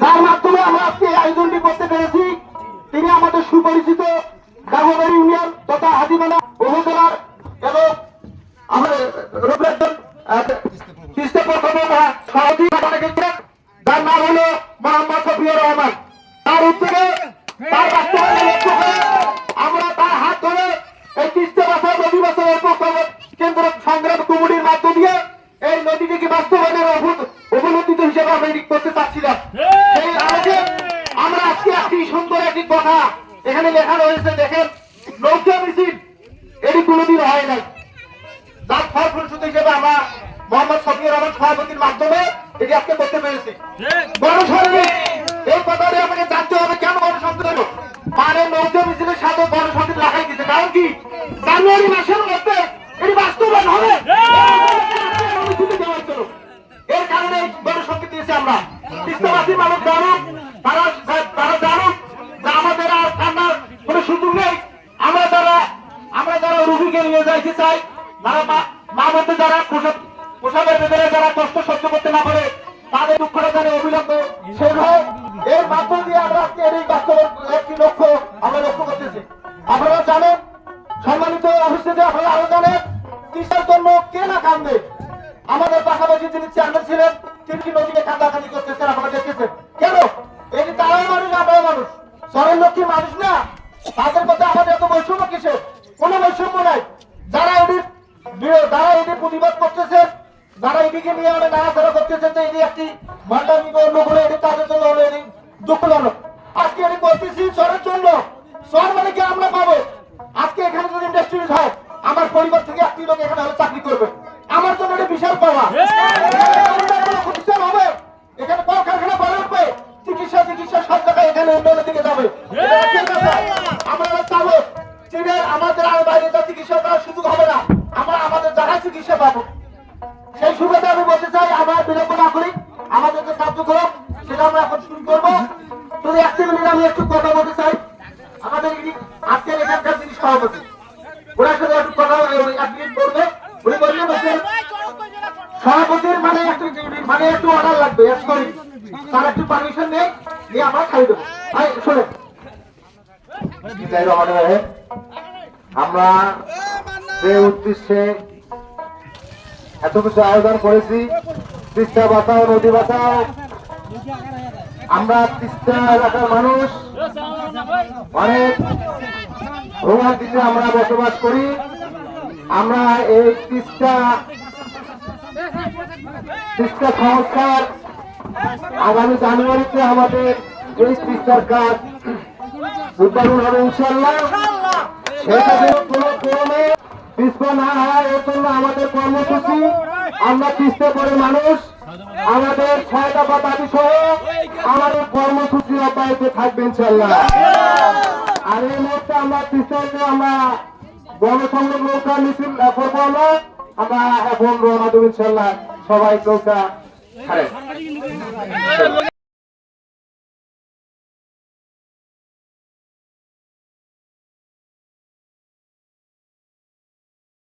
যার আমরা আজকে আয়োজনটি করতে পেরেছি তিনি আমাদের সুপরিচিত গাঙ্গবাড়ি ইউনিয়ন তথা হাজিমানা উপজেলার এবং আমাদের যার নাম তার উদ্যোগে তার বাস্তবায়নের লক্ষ্য করে আমরা তার হাত ধরে এই তিস্তা বাসা নদী বাসা কেন্দ্র সংগ্রাম কমিটির মাধ্য দিয়ে এই নদীটিকে বাস্তবায়নের অভূত উপলব্ধিত হিসেবে আমরা এটি করতে চাচ্ছিলাম সেই আলোকে আমরা আজকে একটি একটি কথা এখানে লেখা রয়েছে, দেখেন, নৌকা মিছিল। এটি কোনোদিন হয় নাই। যার ফল ফলশ্রুতি হিসেবে আমরা মোহাম্মদ শফিউর রহমান সভাপতির মাধ্যমে এটি আজকে করতে পেরেছি। এই আমাকে জানতে হবে, কেন মানে নৌকা মিছিলের সাথে কারণ কি? জানুয়ারি মাসের মধ্যে এটি বাস্তবায়ন হবে। এর কারণে দিয়েছি আমরা। তিস্তাবাসী মানুষ জানুক তারা তারা জানুক যে আমাদের আর কান্নার কোনো সুযোগ নেই আমরা যারা আমরা যারা রুগীকে চাই। মা মধ্যে যারা পোশাক পোশাকের ভেতরে যারা কষ্ট সহ্য করতে না পারে, তাদের দুঃখটা যেন অবিলম্বে এর মাধ্যম দিয়ে আমরা আজকে এই একটি লক্ষ্য আমরা লক্ষ্য করতেছি। আপনারা জানেন, সম্মানিত উপস্থিতি আপনারা আরও জানেন জন্য কে না কান্দে আমাদের পাশাপাশি যিনি চেয়ারম্যান ছিলেন, তিনি কি নদীকে কান্দাকানি করতেছেন, আপনারা দেখতেছেন। কেন? তারাও মানুষ আমরাও মানুষ। সরের লক্ষ্মী মানুষ না। তাদের মধ্যে আমাদের এত বৈষম্য কিসের? কোনো বৈষম্য নাই। যারা এটির বিরো- যারা এটির প্রতিবাদ করতেছেন যারা এদিকে নিয়ে অনেক নাড়াচাড়া করতেছেন যে এটি একটি বা অন্য কোনো এটি তাদের জন্য হলো এটি দুঃখজনক। আজকে এটি করতেছি সরের জন্য। সর মানে কি আমরা পাবো? আজকে এখানে যদি ইন্ডাস্ট্রিজ হয় আমার পরিবার থেকে একটি লোক এখানে হলে চাকরি করবে। আমার জন্য এটা বিশাল পাওয়া। প্রতিষ্ঠান হবে। এখানে কলকারখানা উঠবে চিকিৎসা চিকিৎসা সব জায়গায় এখানে উন্নয়নের দিকে যাবে। আমরা চাবো চীনের আমাদের আর বাইরে যা চিকিৎসা করার সুযোগ হবে না। আমরা আমাদের জায়গায় চিকিৎসা পাবো। সেই সুবিধা আমি বলতে চাই আমার বিলম্ব না করি। আমাদের যে কার্যক্রম সেটা আমরা এখন শুরু করব। যদি একটি মিনিট আমি একটু কথা বলতে চাই আমাদের আজকের এখানকার যিনি সভাপতি ওনার সাথে একটু কথা এক মিনিট বলবে। উনি বললেন সভাপতির মানে একটু মানে একটু অর্ডার লাগবে এক তার একটু পারমিশন নেই নিয়ে আমরা খাই দেবো। ভাই শোনেন। বিদায় রহমান রহিম। আমরা যে উদ্দেশ্যে এত কিছু আয়োজন করেছি, তিস্তা বাঁচাও নদী বাঁচাও আমরা তিস্তা এলাকার মানুষ অনেক ভ্রমণটিতে আমরা বসবাস করি আমরা এই তিস্তা তিস্তা সংস্কার আগামী জানুয়ারিতে আমাদের এই তিস্তার কাজ উদ্বোধন হবে ইনশাল্লাহ পিছপা না হয় এর জন্য আমাদের কর্মসূচি। আমরা পিছতে পড়ে মানুষ। আমাদের ছয় দফা দাবি সহ আমাদের কর্মসূচি অব্যাহত থাকবে ইনশাল্লাহ আর এই মুহূর্তে আমরা পিছতে আমরা গণসংযোগ নৌকা মিছিল করব আমরা। আমরা এখন রওনা দেবো ইনশাল্লাহ সবাই নৌকা